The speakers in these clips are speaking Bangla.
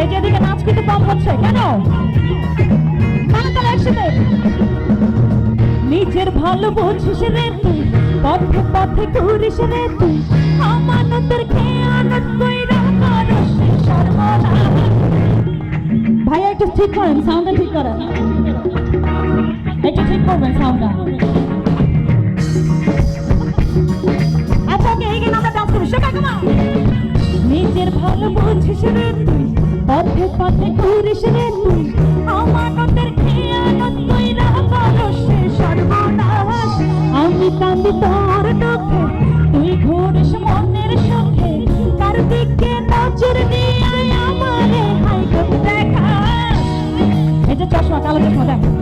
এই যে এদিকে নাচ নিজের ভালো বুঝিস রে তুই পথে পথে ঘুরিস রে তুই আমানতের খেয়ানত কইরা ভাইয়া, একটু ঠিক করেন সাউন্ডটা ঠিক করেন। একটু ঠিক করবেন সাউন্ডটা আচ্ছা ওকে এই গান আমরা ডান্স করি সবাই কমা নিজের ভালো বুঝিস রে তুই পথে পথে ঘুরিস রে তুই আমানতের খেয়ানত কইরা করস সর্বনাশ আমি কান্দি তোর দুঃখে তুই ঘুরিস মনের সুখে কার দিকে নজর দিয়ে আমারে হাই গো দেখা এটা চশমা কালো চশমা দেখ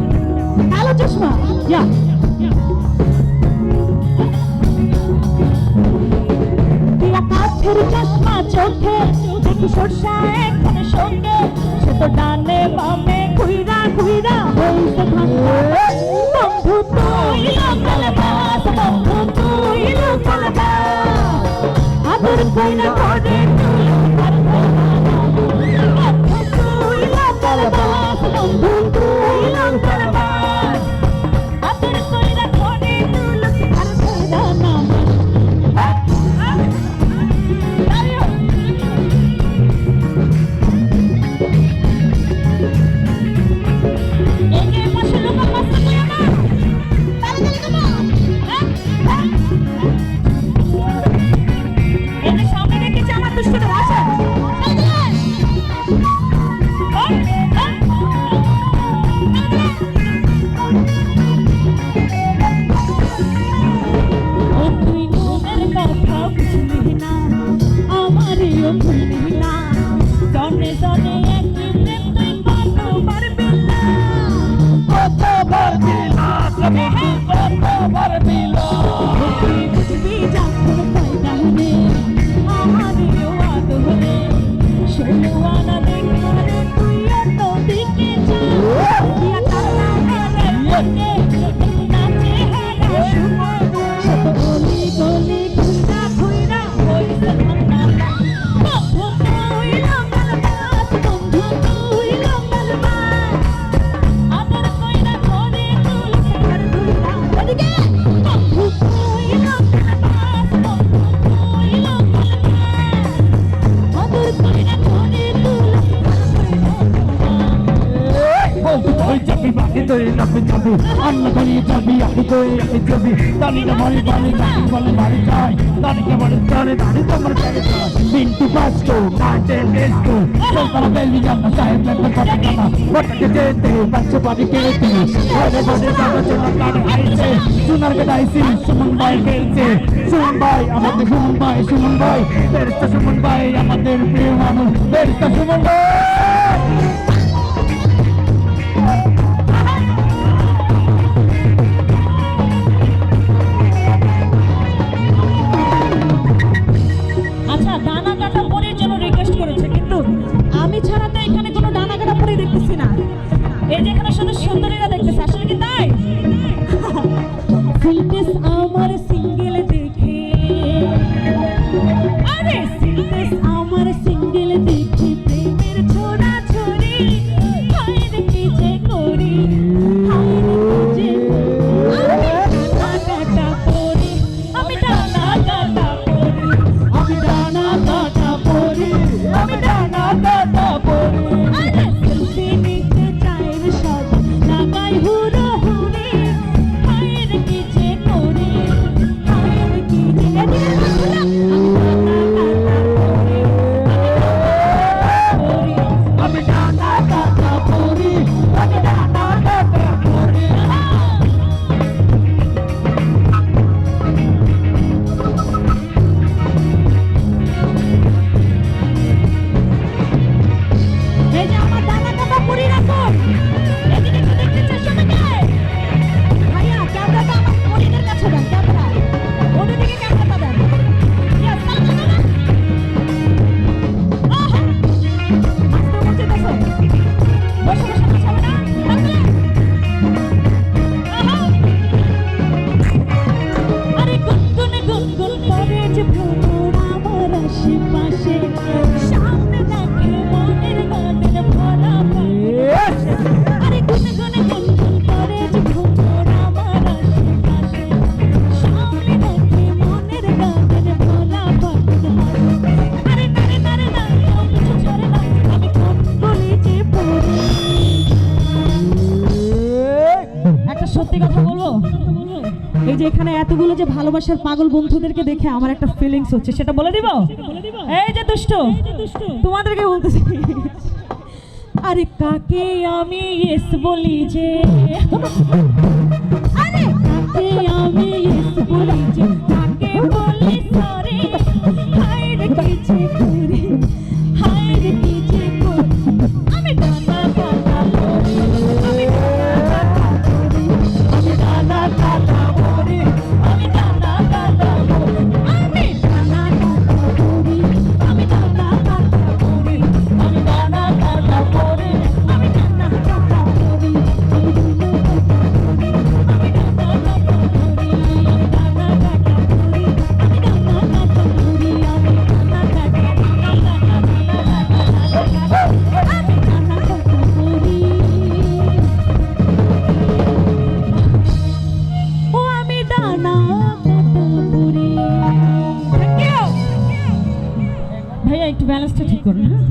কাঠের চশমা চোখে, দেখি সরষা এখানে সঙ্গে। সে তো ডানে বামে ঘুইরা ঘুইরা হইতে থাকা বন্ধু তুই লোকাল বাস, বন্ধু তুই লোকাল বাস। আদর কইরা มหน้าก่อนในต যাবি বাকি তুই যাবি যাবি আল্লাহ করি যাবি আমি তুই আমি যাবি দানি না মারি বানি দানি বলে মারি যাই দানি কে বলে জানে দানি তোমার কাছে মিন্টু পাস্টো মাঠে এসটো সলতানা বেলি জানা সাহেব লেখা কথা কানা বটকে যেতে বাচ্চা বাড়ি কেটে। ঘরে ঘরে যাওয়ার জন্য গাড়ি আইছে সোনার গাইছি সুমন ভাই খেলছে সুমন ভাই, আমাদের সুমন ভাই সুমন ভাই। ফেরস্তা সুমন ভাই, আমাদের প্রিয় মানুষ। ফেরস্তা সুমন ভাই! আচ্ছা আমার সিঙ্গেল সত্যি কথা বলব? এই যে এখানে এতগুলো যে ভালোবাসার পাগল বন্ধুদেরকে দেখে আমার একটা ফিলিংস হচ্ছে, সেটা বলে দিব? এই যে দুষ্ট, তোমাদেরকে বলতেছি। আরে কাকে আমি এস বলি যে? আরে কাকে আমি এস বলি যে? আচ্ছা, ঠিক করুন হ্যাঁ।